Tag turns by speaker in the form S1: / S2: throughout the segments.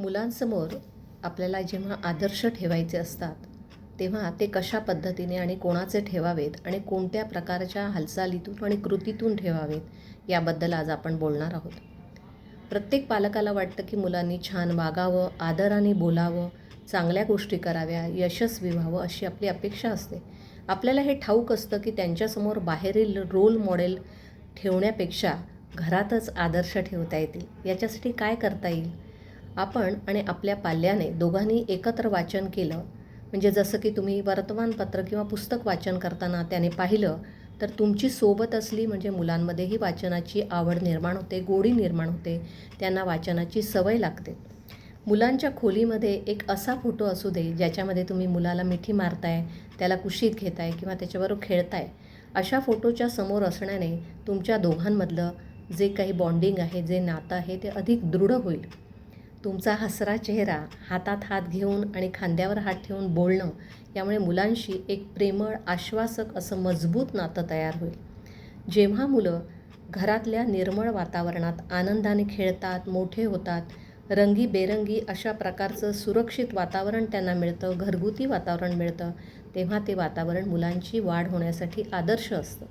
S1: मुलांसमोर आपल्याला जेव्हा आदर्श ठेवायचे असतात तेव्हा ते कशा पद्धतीने आणि कोणाचे ठेवावेत आणि कोणत्या प्रकारच्या हालचालीतून आणि कृतीतून ठेवावेत याबद्दल आज आपण बोलणार आहोत. प्रत्येक पालकाला वाटतं की मुलांनी छान वागावं आदराने बोलावं चांगल्या गोष्टी कराव्या यशस्वी व्हावं अशी आपली अपेक्षा असते. आपल्याला हे ठाऊक असतं की त्यांच्यासमोर बाहेरील रोल मॉडेल ठेवण्यापेक्षा घरातच आदर्श ठेवता येतील. याच्यासाठी काय करता येईल? आपण आणि आपल्या पाल्याने दोघांनी एकत्र वाचन केलं. म्हणजे जसं की तुम्ही वर्तमानपत्र किंवा पुस्तक वाचन करताना त्याने पाहिलं तर तुमची सोबत असली म्हणजे मुलांमध्येही वाचनाची आवड निर्माण होते गोडी निर्माण होते त्यांना वाचनाची सवय लागते. मुलांच्या खोलीमध्ये एक असा फोटो असू दे ज्याच्यामध्ये तुम्ही मुलाला मिठी मारताय त्याला कुशीत घेताय किंवा त्याच्याबरोबर खेळताय अशा फोटोच्या समोर असण्याने तुमच्या दोघांमधलं जे काही बॉन्डिंग आहे जे नातं आहे ते अधिक दृढ होईल. तुमचा हसरा चेहरा हातात हात घेऊन आणि खांद्यावर हात ठेवून बोलणं यामुळे मुलांशी एक प्रेमळ आश्वासक असं मजबूत नातं तयार होईल. जेव्हा मुलं घरातल्या निर्मळ वातावरणात आनंदाने खेळतात मोठे होतात रंगीबेरंगी अशा प्रकारचं सुरक्षित वातावरण त्यांना मिळतं घरगुती वातावरण मिळतं तेव्हा ते वातावरण मुलांची वाढ होण्यासाठी आदर्श असतं.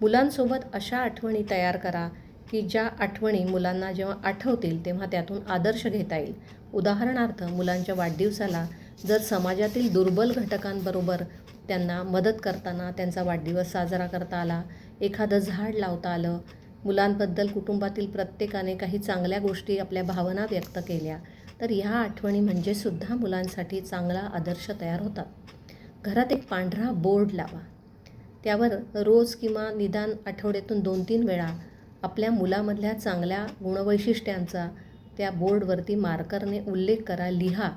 S1: मुलांसोबत अशा आठवणी तयार करा की ज्या आठवणी मुलांना जेव्हा आठवतील तेव्हा त्यातून आदर्श घेता येईल. उदाहरणार्थ मुलांच्या वाढदिवसाला जर समाजातील दुर्बल घटकांबरोबर त्यांना मदत करताना त्यांचा वाढदिवस साजरा करता आला एखादं झाड लावता आलं मुलांबद्दल कुटुंबातील प्रत्येकाने काही चांगल्या गोष्टी आपल्या भावना व्यक्त केल्या तर ह्या आठवणी म्हणजे सुद्धा मुलांसाठी चांगला आदर्श तयार होतात. घरात एक पांढरा बोर्ड लावा. त्यावर रोज किंवा निदान आठवड्यातून दोन तीन वेळा आपल्या मुलामधल्या चांगल्या गुणवैशिष्ट्यांचा त्या बोर्डवरती मार्करने उल्लेख करा लिहा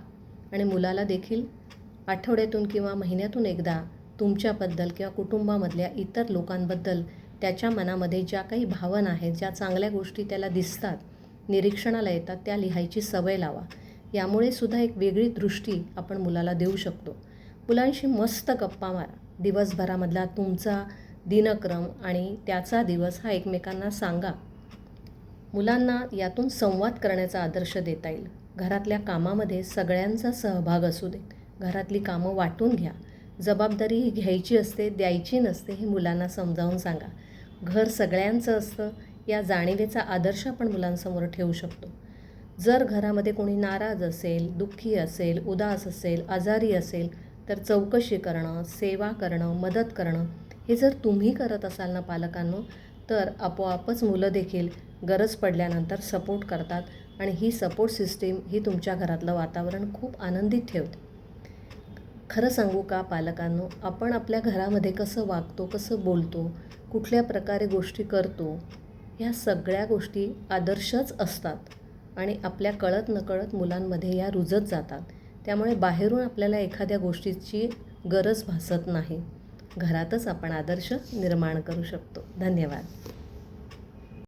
S1: आणि मुलाला देखील आठवड्यातून किंवा महिन्यातून एकदा तुमच्याबद्दल किंवा कुटुंबामधल्या इतर लोकांबद्दल त्याच्या मनामध्ये ज्या काही भावना आहेत ज्या चांगल्या गोष्टी त्याला दिसतात निरीक्षणाला येतात त्या लिहायची सवय लावा. यामुळे सुद्धा एक वेगळी दृष्टी आपण मुलाला देऊ शकतो. मुलांशी मस्त गप्पा मारा. दिवसभरामधला तुमचा दिनक्रम आणि त्याचा दिवस हा एकमेकांना सांगा. मुलांना यातून संवाद करण्याचा आदर्श देता येईल. घरातल्या कामामध्ये सगळ्यांचा सहभाग असू दे. घरातली कामं वाटून घ्या. जबाबदारी ही घ्यायची असते द्यायची नसते हे मुलांना समजावून सांगा. घर सगळ्यांचं असतं या जाणीवेचा आदर्श आपण मुलांसमोर ठेवू शकतो. जर घरामध्ये कोणी नाराज असेल दुःखी असेल उदास असेल आजारी असेल तर चौकशी करणं सेवा करणं मदत करणं हे जर तुम्ही करत असाल ना पालकांनो तर आपोआपच मुलं देखील गरज पडल्यानंतर सपोर्ट करतात आणि ही सपोर्ट सिस्टीम ही तुमच्या घरातलं वातावरण खूप आनंदित ठेवते. खरं सांगू का पालकांनो आपण आपल्या घरामध्ये कसं वागतो कसं बोलतो कुठल्या प्रकारे गोष्टी करतो ह्या सगळ्या गोष्टी आदर्शच असतात आणि आपल्या कळत नकळत मुलांमध्ये या रुजत जातात. त्यामुळे बाहेरून आपल्याला एखाद्या गोष्टीची गरज भासत नाही. घरातच आपण आदर्श निर्माण करू शकतो. धन्यवाद.